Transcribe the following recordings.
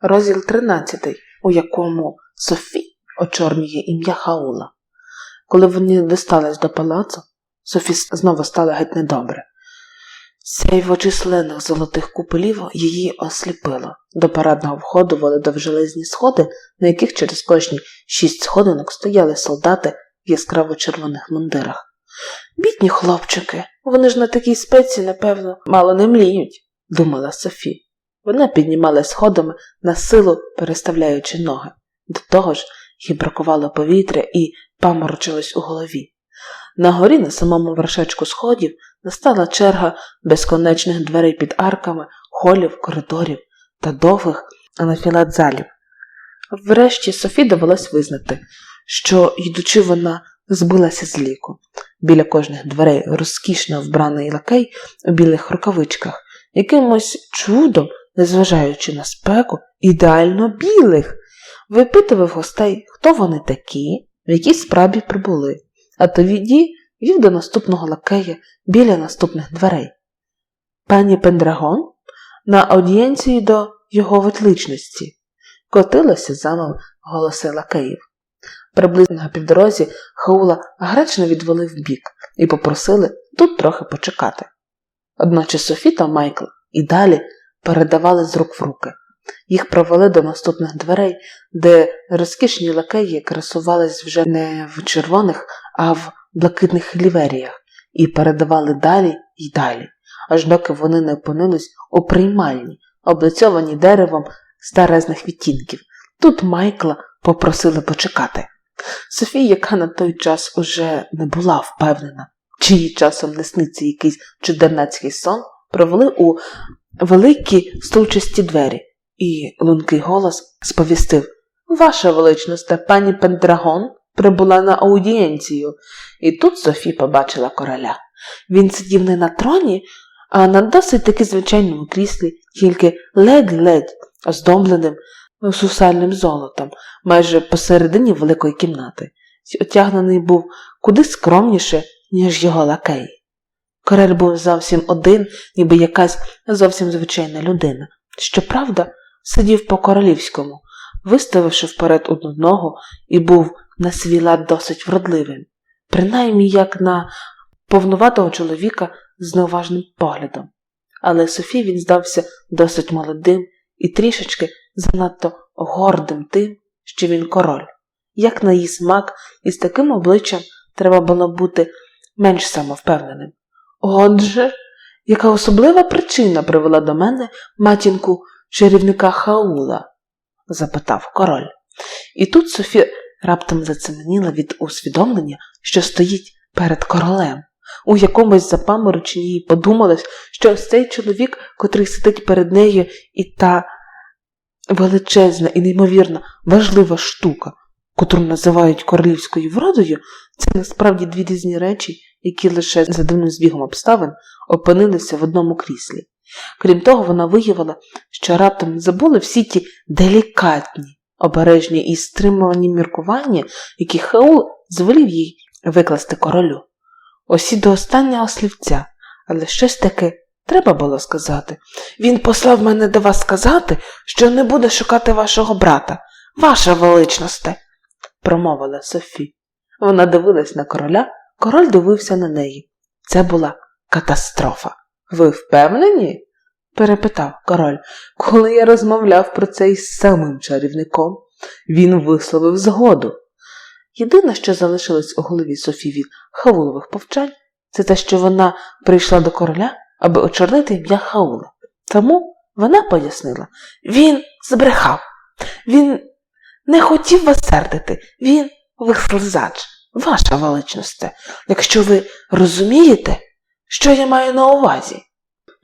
розділ 13, у якому Софі очорнює ім'я Хаула. Коли вони дістались до палацу, Софі знову стала геть недобре. Сяйво численних золотих куполів її осліпило. До парадного входу вели довжелезні сходи, на яких через кожні шість сходинок стояли солдати в яскраво червоних мундирах. Бідні хлопчики, вони ж на такій спеці, напевно, мало не мліють, думала Софі. Вона піднімала сходами на силу, переставляючи ноги. До того ж, їй бракувало повітря і паморочилось у голові. На горі, на самому вершечку сходів, настала черга безконечних дверей під арками, холів, коридорів та довгих анафілат залів. Врешті Софі довелось визнати, що, йдучи, вона збилася з ліку. Біля кожних дверей розкішно вбраний лакей у білих рукавичках, якимось чудом, незважаючи на спеку, ідеально білих, випитував гостей, хто вони такі, в якій справі прибули, а тоді вів до наступного лакея біля наступних дверей. Пані Пендрагон на аудієнції до його витличності котилося замов голоси лакеїв. Приблизно на півдорозі Хаула гречно відвели вбік і попросили тут трохи почекати. Одначе Софі та Майкл і далі передавали з рук в руки. Їх провели до наступних дверей, де розкішні лакеї красувались вже не в червоних, а в блакитних ліверіях, і передавали далі і далі, аж доки вони не опинились у приймальні, облицьовані деревом старезних відтінків. Тут Майкла попросили почекати. Софія, яка на той час уже не була впевнена, чи їй часом не сниться якийсь чудернацький сон, провели у великі стовчасті двері, і лункий голос сповістив Ваша величність, пані Пендрагон прибула на аудієнцію, і тут Софі побачила короля. Він сидів не на троні, а на досить таки звичайному кріслі, тільки ледь-ледь оздобленим сусальним золотом, майже посередині великої кімнати, й отягнений був куди скромніше, ніж його лакеї. Король був зовсім один, ніби якась зовсім звичайна людина. Щоправда, сидів по королівському, виставивши вперед одну ногу і був на свій лад досить вродливим, принаймні як на повнуватого чоловіка з неуважним поглядом. Але Софі він здався досить молодим і трішечки занадто гордим тим, що він король. Як на її смак, із таким обличчям треба було бути менш самовпевненим. Отже, яка особлива причина привела до мене матінку чарівника Хаула? запитав король. І тут Софі раптом зацеменіла від усвідомлення, що стоїть перед королем. У якомусь запамороченні їй подумалось, що ось цей чоловік, котрий сидить перед нею, і та величезна і неймовірно важлива штука, котру називають королівською вродою, це насправді дві різні речі, які лише за дивним збігом обставин опинилися в одному кріслі. Крім того, вона виявила, що раптом забули всі ті делікатні, обережні і стримувані міркування, які Хаул звелів їй викласти королю. Осі до останнього слівця, але щось таке треба було сказати. Він послав мене до вас сказати, що не буде шукати вашого брата, ваша величносте, промовила Софі. Вона дивилась на короля, король дивився на неї. Це була катастрофа. Ви впевнені? перепитав король. Коли я розмовляв про це із самим чарівником, він висловив згоду. Єдине, що залишилось у голові Софі від хаулових повчань, це те, що вона прийшла до короля, аби очорнити ім'я Хаула. Тому вона пояснила він збрехав, він не хотів вас сердити, він вислизач, ваша величність, якщо ви розумієте, що я маю на увазі.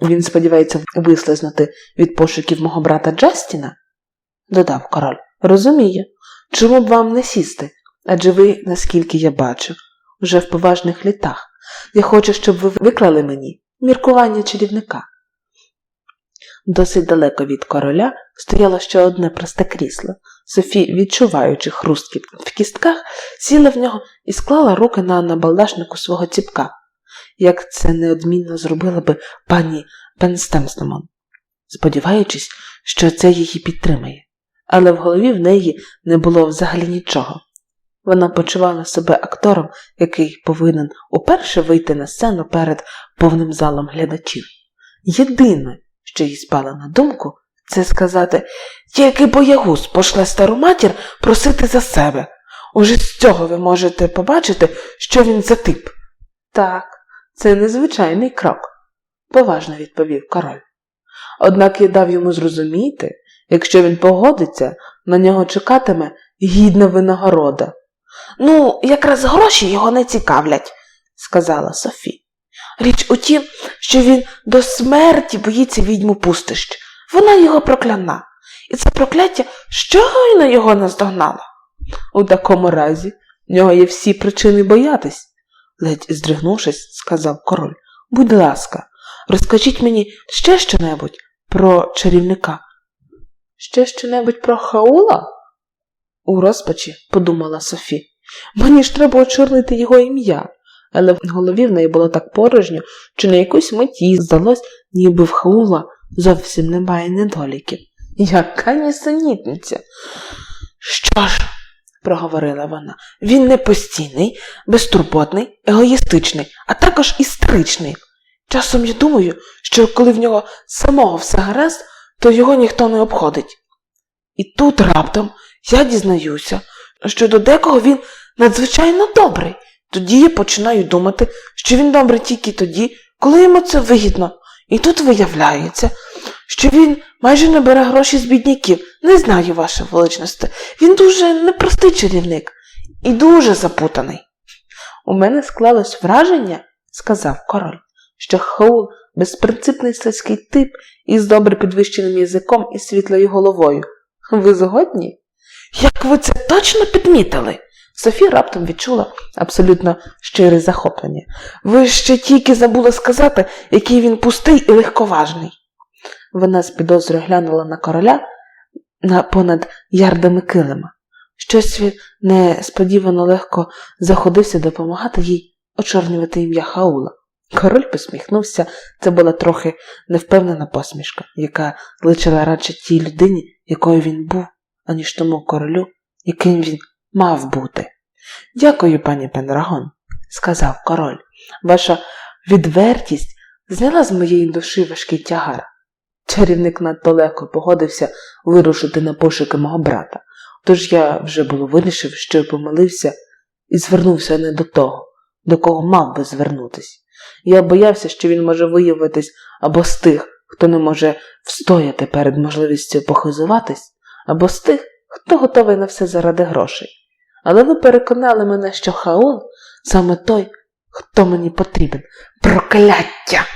Він сподівається вислизнути від пошуків мого брата Джастіна, додав король. Розумію, чому б вам не сісти? Адже ви, наскільки я бачу, вже в поважних літах. Я хочу, щоб ви виклали мені міркування чарівника. Досить далеко від короля стояло ще одне просте крісло. Софі, відчуваючи хрусткіт в кістках, сіла в нього і склала руки на набалдашнику свого ціпка, як це неодмінно зробила би пані Пенстемстемон. сподіваючись, що це її підтримає. Але в голові в неї не було взагалі нічого. Вона почувала себе актором, який повинен уперше вийти на сцену перед повним залом глядачів. Єдине, що їй спало на думку, це сказати тільки боягуз пошле стару матір просити за себе. Уже з цього ви можете побачити, що він за тип. Так, це незвичайний крок, поважно відповів король. Однак я дав йому зрозуміти, якщо він погодиться, на нього чекатиме гідна винагорода. Ну, якраз гроші його не цікавлять, сказала Софі. Річ у тім, що він до смерті боїться відьму пустищ. Вона його прокляна, і це прокляття щойно його наздогнало. У такому разі в нього є всі причини боятись, ледь здригнувшись, сказав король. Будь ласка, розкажіть мені ще щонебудь про чарівника. Ще щонебудь про Хаула? У розпачі подумала Софі. Мені ж треба очорнити його ім'я, але в голові в неї було так порожньо, що на якусь мить їй здалось, ніби в Хаула зовсім немає недоліків. Яка нісенітниця. Що ж, проговорила вона, він не постійний, безтурботний, егоїстичний, а також істеричний. Часом я думаю, що коли в нього самого все гаразд, то його ніхто не обходить. І тут раптом я дізнаюся, що до декого він надзвичайно добрий. Тоді я починаю думати, що він добрий тільки тоді, коли йому це вигідно. І тут виявляється, що він майже не бере гроші з бідняків. Не знаю, ваша величність. Він дуже непростий чарівник і дуже запутаний. У мене склалось враження, сказав король, що Хаул безпринципний сільський тип із добре підвищеним язиком і світлою головою. Ви згодні? Як ви це точно підмітили? Софія раптом відчула абсолютно щире захоплення. Ви ще тільки забули сказати, який він пустий і легковажний. Вона з підозрою глянула на короля на понад ярдами килима. Щось він несподівано легко заходився допомагати їй очорнювати ім'я Хаула. Король посміхнувся, це була трохи невпевнена посмішка, яка личила радше тій людині, якою він був, аніж тому королю, яким він мав бути. Дякую, пані Пендрагон, сказав король. Ваша відвертість зняла з моєї душі важкий тягар. Чарівник надто легко погодився вирушити на пошуки мого брата, тож я вже було вирішив, що помилився і звернувся не до того, до кого мав би звернутись. Я боявся, що він може виявитись або з тих, хто не може встояти перед можливістю похизуватись, або з тих, хто готовий на все заради грошей. Але ви переконали мене, що Хаол саме той, хто мені потрібен. Прокляття.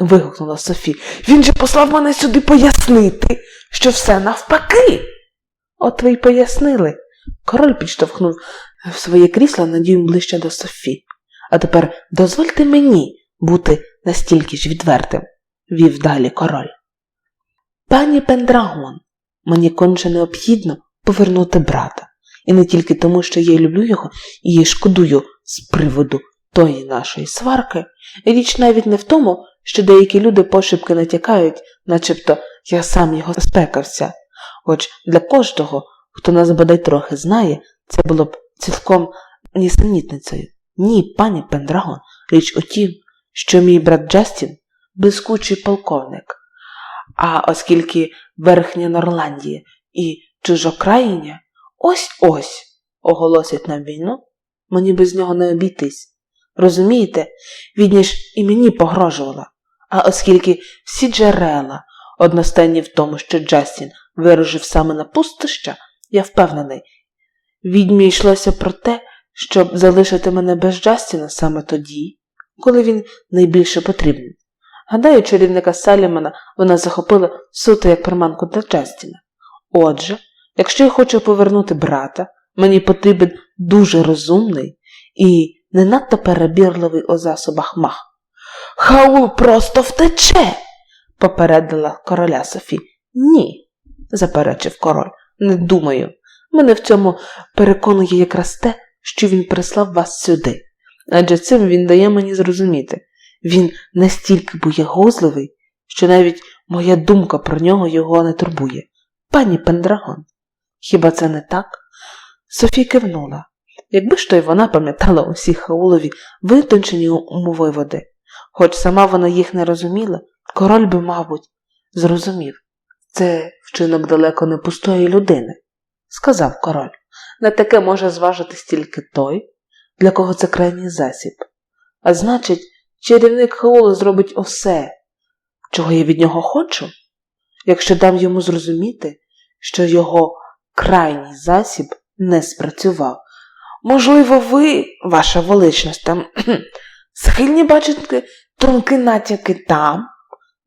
Вигукнула Софі. Він же послав мене сюди пояснити, що все навпаки. От ви й пояснили. Король підштовхнув в своє крісло на дюйм ближче до Софі. А тепер дозвольте мені бути настільки ж відвертим, вів далі король. Пані Пендрагон, мені конче необхідно повернути брата. І не тільки тому, що я люблю його і шкодую з приводу тої нашої сварки. Річ навіть не в тому, що деякі люди пошепки натякають, начебто я сам його спекався. Хоч для кожного, хто нас бодай трохи знає, це було б цілком нісенітницею. Ні, пані Пендрагон, річ у тім, що мій брат Джастін блискучий полковник. А оскільки Верхня Норландія і чужокраїня ось ось оголосять нам війну, мені без нього не обійтись. Розумієте, відня ж і мені погрожувала. А оскільки всі джерела одностайні в тому, що Джастін вирушив саме на пустоща, я впевнений, відьмі йшлося про те, щоб залишити мене без Джастіна саме тоді, коли він найбільше потрібен. Гадаю, чарівника Салімана вона захопила суто як приманку для Джастіна. Отже, якщо я хочу повернути брата, мені потрібен дуже розумний і не надто перебірливий у засобах мах. Хаул просто втече, попередила короля Софі. Ні, заперечив король. Не думаю. Мене в цьому переконує якраз те, що він прислав вас сюди. Адже цим він дає мені зрозуміти. Він настільки боягозливий, що навіть моя думка про нього його не турбує. Пані Пендрагон, хіба це не так? Софі кивнула. Якби ж то й вона пам'ятала усі хаулові витончені умови води. Хоч сама вона їх не розуміла, король би, мабуть, зрозумів. Це вчинок далеко не пустої людини, сказав король. На таке може зважитись тільки той, для кого це крайній засіб. А значить, чарівник Хаолу зробить усе, чого я від нього хочу, якщо дам йому зрозуміти, що його крайній засіб не спрацював. Можливо, ви, ваша величність, схильні бачити тонкі натяки там,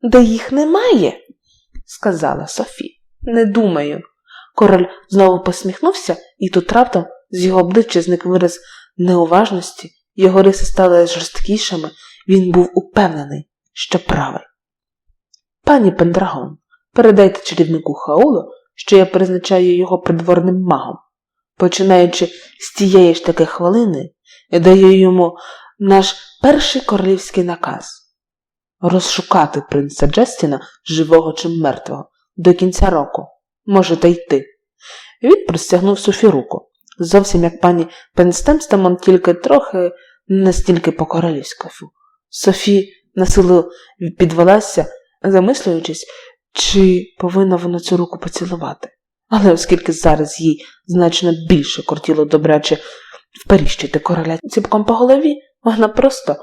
де їх немає, сказала Софі. Не думаю. Король знову посміхнувся, і тут раптом з його обличчя зник вираз неуважності, його риси стали жорсткішими, він був упевнений, що правий. Пані Пендрагон, передайте чарівнику Хаулу, що я призначаю його придворним магом. Починаючи з тієї ж таки хвилини, я даю йому наш перший королівський наказ розшукати принца Джестіна, живого чи мертвого, до кінця року. Можете йти. Він простягнув Софі руку, зовсім як пані Пенстемстамон, тільки трохи не стільки по королівському. Софі на силу підвелася, замислюючись, чи повинна вона цю руку поцілувати. Але оскільки зараз їй значно більше кортіло добряче вперіщити короля ціпком по голові, вона просто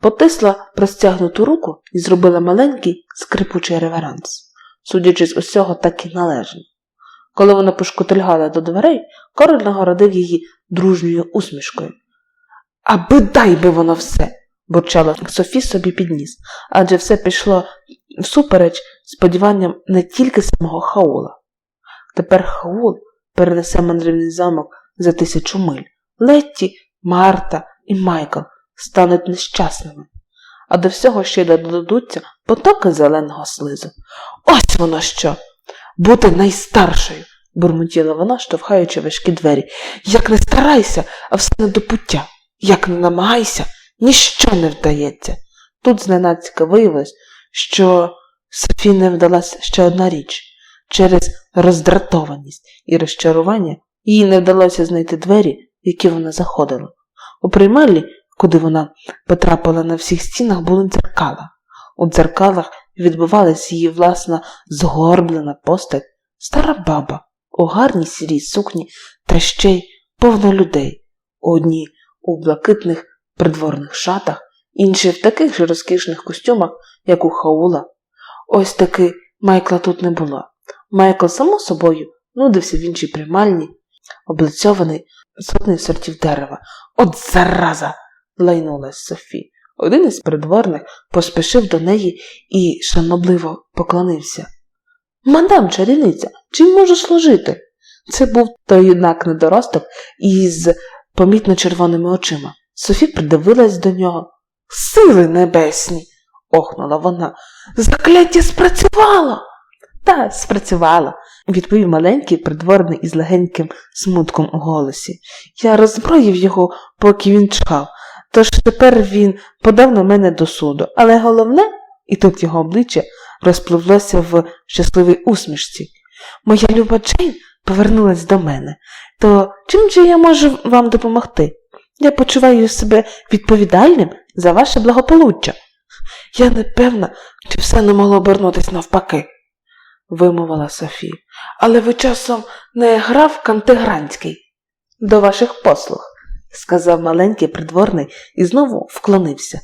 потисла простягнуту руку і зробила маленький скрипучий реверанс, судячи з усього так і належно. Коли вона пошкотильгала до дверей, король нагородив її дружньою усмішкою. Аби дай би воно все, бурчала Софі собі підніс, адже все пішло всупереч сподіванням не тільки самого Хаула. Тепер Хаул перенесе мандрівний замок за тисячу миль. Летті, Марта і Майкл стануть нещасними, а до всього ще й додадуться потоки зеленого слизу. Ось воно що! Бути найстаршою, бурмотіла вона, штовхаючи важкі двері. Як не старайся, а все не до пуття. Як не намагайся, ніщо не вдається. Тут зненацька виявилось, що Софі не вдалася ще одна річ. Через роздратованість і розчарування їй не вдалося знайти двері, в які вона заходила. У приймальні, куди вона потрапила на всіх стінах, були дзеркала. У дзеркалах відбувалась її власна згорблена постать, стара баба у гарній сірій сукні та ще й повно людей, одні у блакитних придворних шатах, інші в таких же розкішних костюмах, як у Хаула. Ось таки Майкла тут не було. Майкл, само собою, нудився в іншій приймальні, облицьований сотнею сортів дерева. От зараза! лайнулась Софі. Один із придворних поспішив до неї і шанобливо поклонився. Мадам чарівниця, чим можу служити? Це був той юнак недоросток із помітно червоними очима. Софі придивилась до нього. Сили небесні, охнула вона. Закляття спрацювало. Та, спрацювало, відповів маленький придворний із легеньким смутком у голосі. Я роззброїв його, поки він чхав, тож тепер він подав на мене до суду. Але головне, і тут його обличчя розпливлося в щасливій усмішці. Моя люба Джейн повернулась до мене. То чим же я можу вам допомогти? Я почуваю себе відповідальним за ваше благополуччя. Я не певна, чи все не могло обернутися навпаки, вимовила Софія. Але ви часом не грав Кантигранський до ваших послуг, сказав маленький придворний і знову вклонився.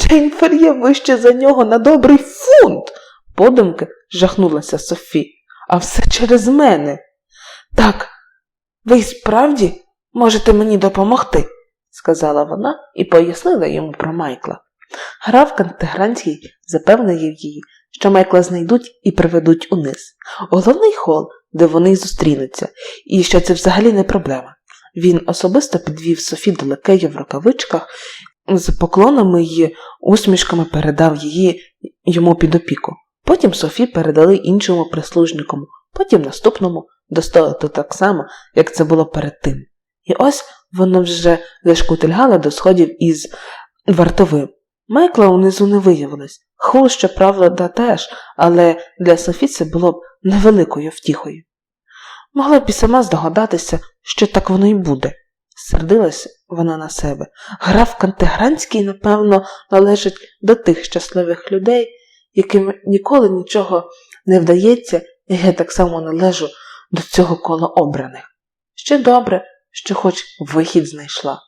Джейнфер є вище за нього на добрий фунт, подумки жахнулася Софі. А все через мене. Так, ви справді можете мені допомогти, сказала вона і пояснила йому про Майкла. Граф Кантегранський запевнив її, що Майкла знайдуть і приведуть униз. Головний хол, де вони й зустрінуться, і що це взагалі не проблема. Він особисто підвів Софі до лакея в рукавичках, з поклонами й усмішками передав її йому під опіку. Потім Софі передали іншому прислужнику, потім наступному достояти так само, як це було перед тим. І ось вона вже зашкутильгала до сходів із вартовим. Майкла унизу не виявилось. Хул, щоправда, теж, але для Софі це було б невеликою втіхою. Могла б і сама здогадатися, що так воно й буде. Сердилася вона на себе. Граф Кантегранський, напевно, належить до тих щасливих людей, яким ніколи нічого не вдається, і я так само належу до цього кола обраних. Ще добре, що хоч вихід знайшла.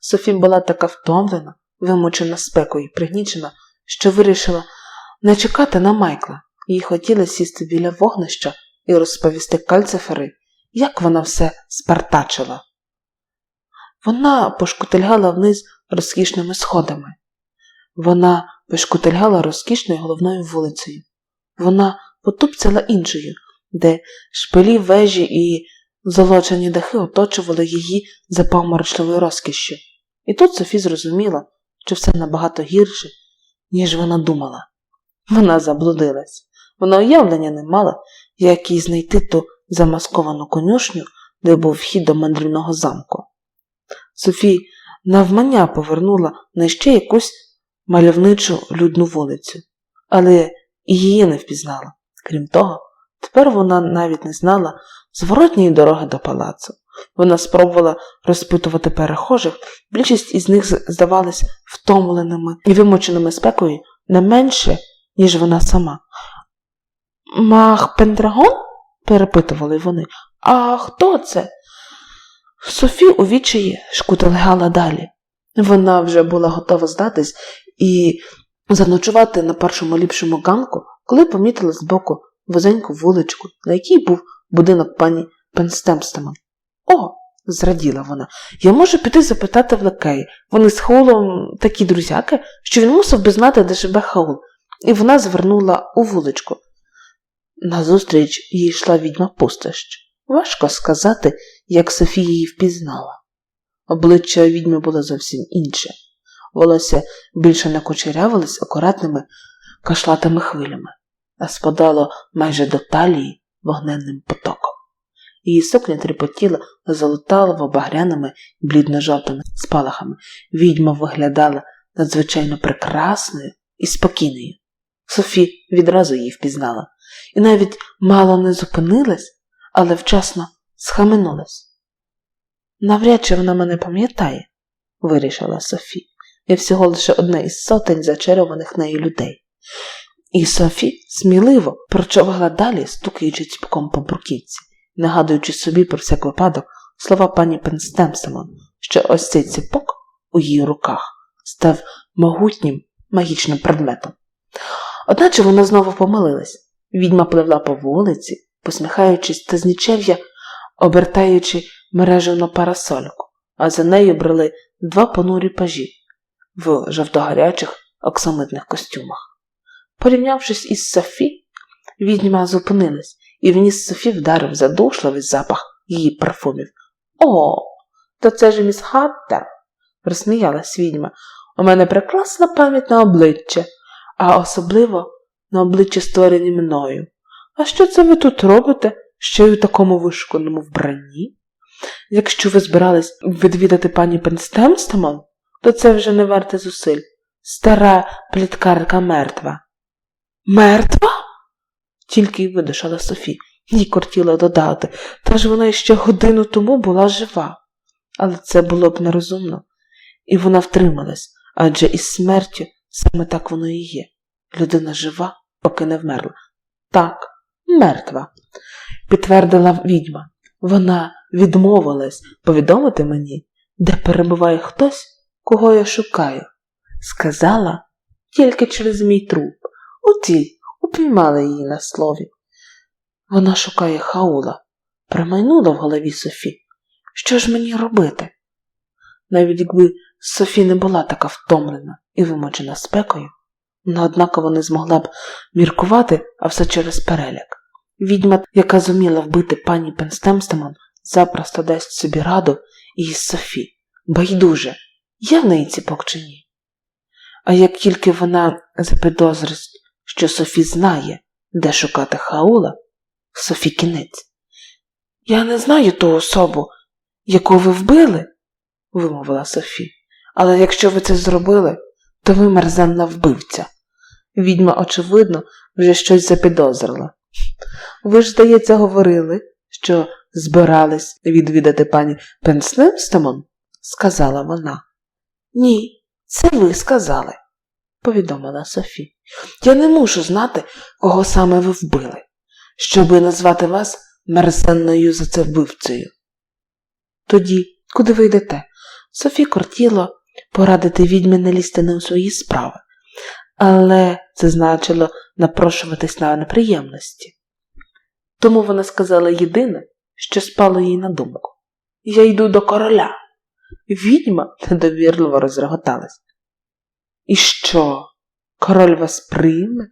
Софі була така втомлена, вимучена спекою пригнічена, що вирішила не чекати на Майкла. Їй хотілося сісти біля вогнища і розповісти кальцифери, як вона все спартачила. Вона пошкутильгала вниз розкішними сходами. Вона пошкутильгала розкішною головною вулицею. Вона потупцяла іншою, де шпилі вежі і золочені дахи оточували її запаморочливою розкішшю. І тут Софі зрозуміла, що все набагато гірше, ніж вона думала. Вона заблудилась. Вона уявлення не мала, як їй знайти ту замасковану конюшню, де був вхід до мандрівного замку. Софі навмання повернула на ще якусь мальовничу людну вулицю, але і її не впізнала. Крім того, тепер вона навіть не знала зворотньої дороги до палацу. Вона спробувала розпитувати перехожих, більшість із них здавалась втомленими і вимученими спекою не менше, ніж вона сама. Мах Пендрагон? перепитували вони. А хто це? Софі у відчаї шкутилгала далі. Вона вже була готова здатись і заночувати на першому ліпшому ганку, коли помітила збоку вузеньку вуличку, на якій був будинок пані Пенстемстема. О, зраділа вона, я можу піти запитати в лакеї. Вони з Хаулом такі друзяки, що він мусив би знати, де живе Хаул, і вона звернула у вуличку. Назустріч їй йшла відьма пустощ. Важко сказати, як Софія її впізнала. Обличчя відьми було зовсім інше. Волосся більше не кучерявилось акуратними кашлатими хвилями, а спадало майже до талії вогненним потоком. Її сукня тріпотіла золотаво багряними блідно-жовтими спалахами. Відьма виглядала надзвичайно прекрасною і спокійною. Софі відразу її впізнала, і навіть мало не зупинилась, але вчасно схаменулась. Навряд чи вона мене пам'ятає, вирішила Софі. Я всього лише одна із сотень зачарованих нею людей. І Софі сміливо прочовгала далі, стукаючи ціпком по бруківці, нагадуючи собі про всяк випадок слова пані Пенстемсемон, що ось цей ціпок у її руках став могутнім магічним предметом. Одначе вона знову помилилась. Відьма пливла по вулиці, посміхаючись та з нічев'я, обертаючи мережену парасольку, а за нею брели два понурі пажі в жовтогарячих оксамитних костюмах. Порівнявшись із Софі, відьма зупинилась, і в ніс Софі вдарив задушливий запах її парфумів. О, то це ж міс Хаттер, розсміялась відьма. У мене прекрасна пам'ять на обличчя, а особливо на обличчя створені мною. А що це ви тут робите, ще й у такому вишуканому вбранні? Якщо ви збирались відвідати пані Пенстемстемон, то це вже не варте зусиль. Стара пліткарка мертва. Мертва? Тільки й видишала Софі. Їй кортіла додати, та ж вона ще годину тому була жива. Але це було б нерозумно, і вона втрималась, адже із смертю саме так воно і є. Людина жива, поки не вмерла. Так, мертва, підтвердила відьма. Вона відмовилась повідомити мені, де перебуває хтось, кого я шукаю. Сказала тільки через мій труп. Оті упіймали її на слові. Вона шукає хаула. Промайнула в голові Софі. Що ж мені робити? Навіть якби Софі не була така втомлена і вимочена спекою, вона однаково не змогла б міркувати, а все через переляк. Відьма, яка зуміла вбити пані Пенстемстемон, запросто дасть собі раду і з Софі. Байдуже, є в неї ціпок чи ні? А як тільки вона запідозрить, що Софі знає, де шукати Хаула, Софі кінець. Я не знаю ту особу, яку ви вбили, вимовила Софі. Але якщо ви це зробили, то ви мерзенна вбивця. Відьма, очевидно, вже щось запідозрила. Ви ж, здається, говорили, що збирались відвідати пані Пенснемстемон? сказала вона. Ні, це ви сказали, повідомила Софі. Я не мушу знати, кого саме ви вбили, щоби назвати вас мерзенною за це вбивцею. Тоді, куди ви йдете? Софі кортіло порадити відьмі не лізти не у свої справи, але це значило напрошуватись на неприємності. Тому вона сказала єдине, що спало їй на думку. Я йду до короля. Відьма недовірливо розреготалась. І що? Король вас прийме?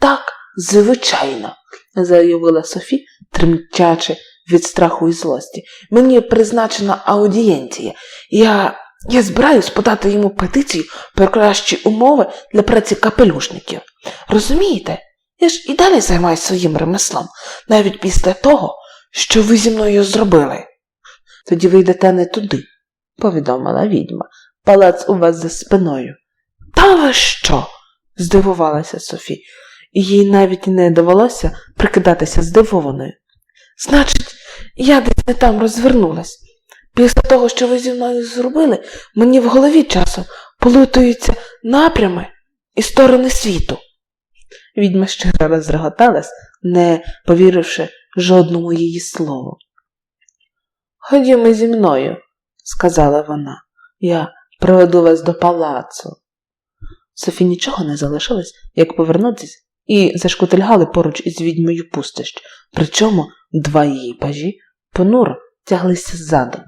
Так, звичайно, заявила Софі, тремтячи від страху і злості. Мені призначена аудієнція. Я я збираюсь подати йому петицію про кращі умови для праці капелюшників. Розумієте? Я ж і далі займаюся своїм ремеслом, навіть після того, що ви зі мною зробили. Тоді ви йдете не туди, повідомила відьма. Палац у вас за спиною. Та що? здивувалася Софі, і їй навіть не довелося прикидатися здивованою. Значить, я десь не там розвернулась. Після того, що ви зі мною зробили, мені в голові часом полутуються напрями і сторони світу. Відьма щиро розреготалась, не повіривши жодному її слову. Ходімо зі мною, сказала вона, я проведу вас до палацу. Софі нічого не залишилось, як повернутися, і зашкутильгали поруч із відьмою пустощ, причому два її пажі понуро тяглися ззаду.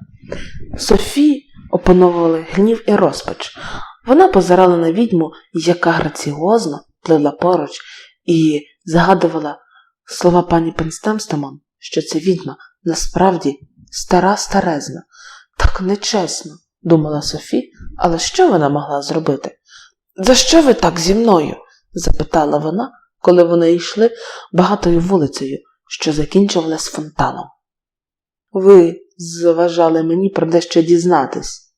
Софі опановували гнів і розпач. Вона позирала на відьму, яка граціозно плила поруч, і згадувала слова пані Пенстемстемон, що ця відьма насправді стара старезна. Так нечесно, думала Софі, але що вона могла зробити? За що ви так зі мною? запитала вона, коли вони йшли багатою вулицею, що закінчувалась фонтаном. Ви заважали мені про дещо дізнатись,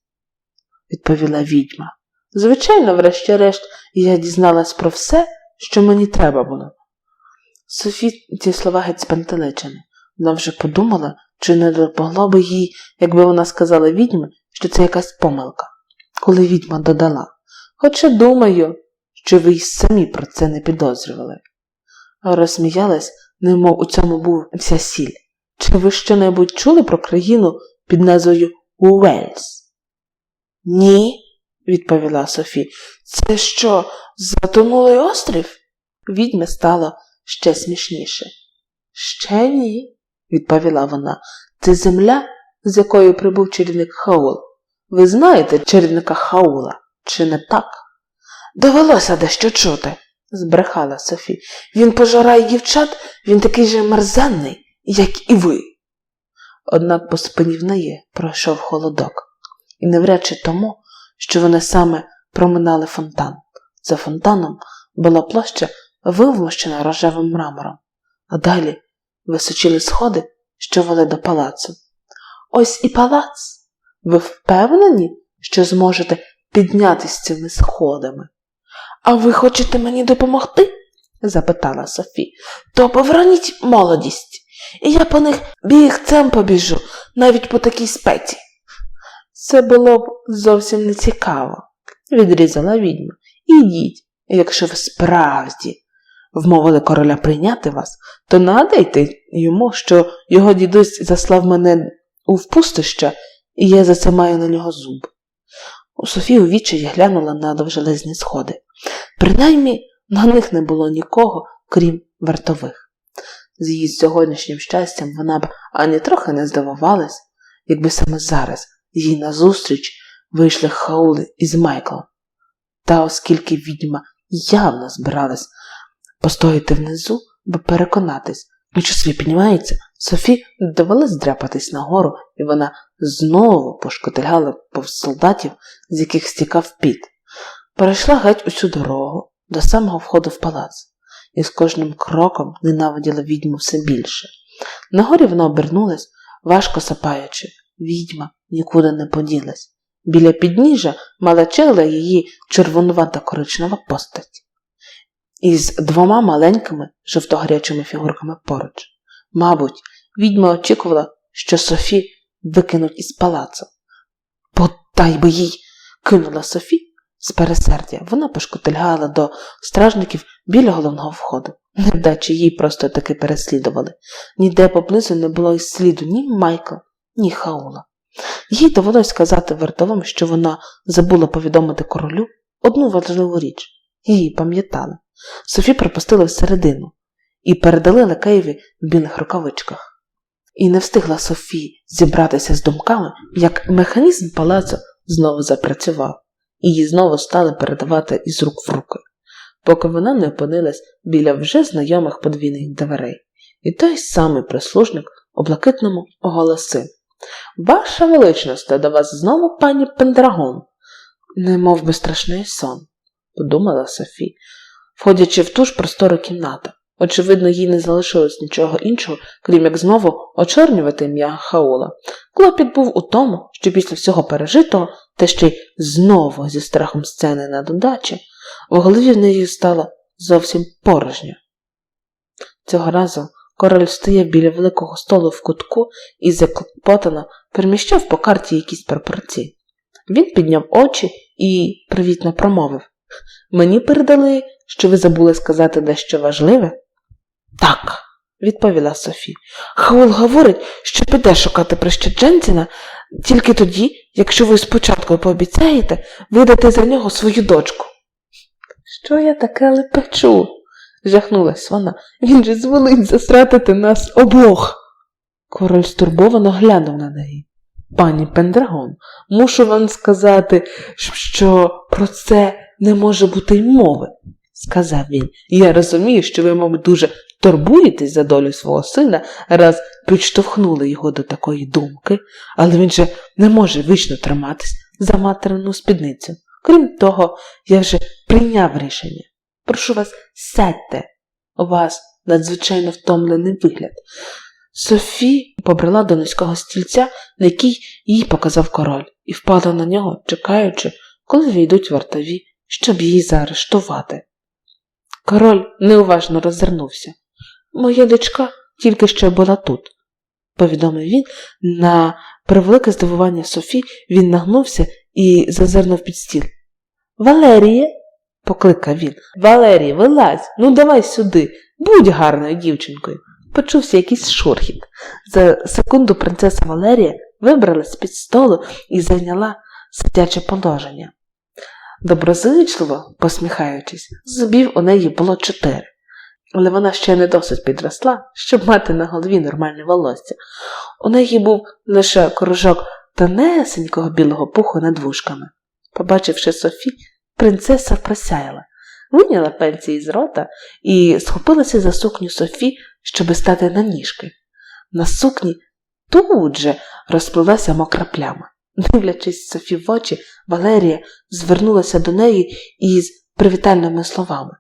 відповіла відьма. Звичайно, врешті-решт, я дізналась про все, що мені треба було. Софі ці слова геть спантеличені. Вона вже подумала, чи не допомогло би їй, якби вона сказала відьмі, що це якась помилка, коли відьма додала. Хоча думаю, що ви й самі про це не підозрювали. Розсміялась, немов у цьому був вся сіль. Чи ви що-небудь чули про країну під назвою Уельс? Ні, відповіла Софі. Це що, затонулий острів? Відьме стало ще смішніше. Ще ні, відповіла вона. Це земля, з якою прибув чарівник Хаул. Ви знаєте чарівника Хаула, чи не так? Довелося дещо чути, збрехала Софі. Він пожирає дівчат, він такий же мерзенний, як і ви. Однак по спині в неї пройшов холодок, і навряд чи тому, що вони саме проминали фонтан. За фонтаном була площа вивмощена рожевим мрамором, а далі височили сходи, що вели до палацу. Ось і палац. Ви впевнені, що зможете піднятися цими сходами? А ви хочете мені допомогти? запитала Софі. То поверніть молодість, і я по них бігцем побіжу, навіть по такій спеці. Це було б зовсім не цікаво, відрізала відьма. Ідіть, якщо ви справді вмовили короля прийняти вас, то нагадайте йому, що його дідусь заслав мене у впустища, і я за це маю на нього зуб. У Софії у відчаї глянула на довжелезні сходи. Принаймні на них не було нікого, крім вартових. З її сьогоднішнім щастям вона б ані трохи не здивувалась, якби саме зараз їй назустріч вийшли хаули із Майклом. Та оскільки відьма явно збиралась постояти внизу, бо переконатись, що свій піднімається, Софі довелось дряпатись нагору, і вона знову пошкотильгала повз солдатів, з яких стікав піт. Перейшла геть усю дорогу до самого входу в палац, і з кожним кроком ненавиділа відьму все більше. Нагорі вона обернулась, важко сапаючи. Відьма нікуди не поділась. Біля підніжжя малечила її червонувата коричнева постать. Із двома маленькими жовтогарячими фігурками поруч. Мабуть, відьма очікувала, що Софі викинуть із палацу. Подай би їй, кинула Софі з пересердя. Вона пошкотильгала до стражників біля головного входу. Невдачі їй просто таки переслідували. Ніде поблизу не було й сліду ні Майкла, ні Хаула. Їй довелось сказати вартовим, що вона забула повідомити королю одну важливу річ. Її пам'ятали. Софі пропустили всередину і передали лакеєві в білих рукавичках. І не встигла Софі зібратися з думками, як механізм палацу знову запрацював, і її знову стали передавати із рук в руки, поки вона не опинилась біля вже знайомих подвійних дверей. І той самий прислужник у блакитному оголосив Ваша величність, до вас знову пані Пендрагон. Не мов би страшний сон, подумала Софі, входячи в ту ж простору кімнату. Очевидно, їй не залишилось нічого іншого, крім як знову очорнювати ім'я Хаула. Клопіт був у тому, що після всього пережитого, та ще й знову зі страхом сцени на додачі, в голові в неї стало зовсім порожньо. Цього разу король стояв біля великого столу в кутку і заклопотано переміщав по карті якісь пропорції. Він підняв очі і привітно промовив Мені передали, що ви забули сказати дещо важливе? Так, відповіла Софі. Хаул говорить, що піде шукати прищедженціна тільки тоді, якщо ви спочатку пообіцяєте видати за нього свою дочку. Що я таке лепечу? жахнулась вона. Він же звелить засратити нас обох. Король стурбовано глянув на неї. Пані Пендрагон, мушу вам сказати, що про це не може бути й мови, сказав він. Я розумію, що ви, мабуть, дуже турбуєтесь за долю свого сина, раз підштовхнули його до такої думки, але він же не може вічно триматись за материну спідницю. Крім того, я вже прийняв рішення. Прошу вас, сядьте. У вас надзвичайно втомлений вигляд. Софі побрела до низького стільця, на який їй показав король, і впала на нього, чекаючи, коли війдуть вартові, щоб її заарештувати. Король неуважно роззирнувся. Моя дочка тільки що була тут, повідомив він. На превелике здивування Софі він нагнувся і зазирнув під стіл. Валеріє, покликав він. Валерій, вилазь, ну давай сюди, будь гарною дівчинкою. Почувся якийсь шурхіт. За секунду принцеса Валерія вибралась з-під столу і зайняла сидяче положення. Доброзичливо, посміхаючись, зубів у неї було чотири, але вона ще не досить підросла, щоб мати на голові нормальне волосся. У неї був лише кружок тонесенького білого пуху над вушками. Побачивши Софі, принцеса просяяла, виняла пенсії з рота і схопилася за сукню Софі, щоби стати на ніжки. На сукні тут же розплилася мокра пляма. Дивлячись Софі в очі, Валерія звернулася до неї із привітальними словами,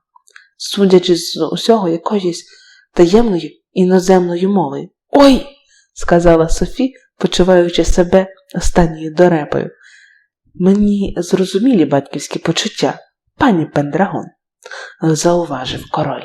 судячи з усього якоюсь таємною іноземною мовою. Ой! сказала Софі, почуваючи себе останньою дорепою. Мені зрозумілі батьківські почуття, пані Пендрагон, зауважив король.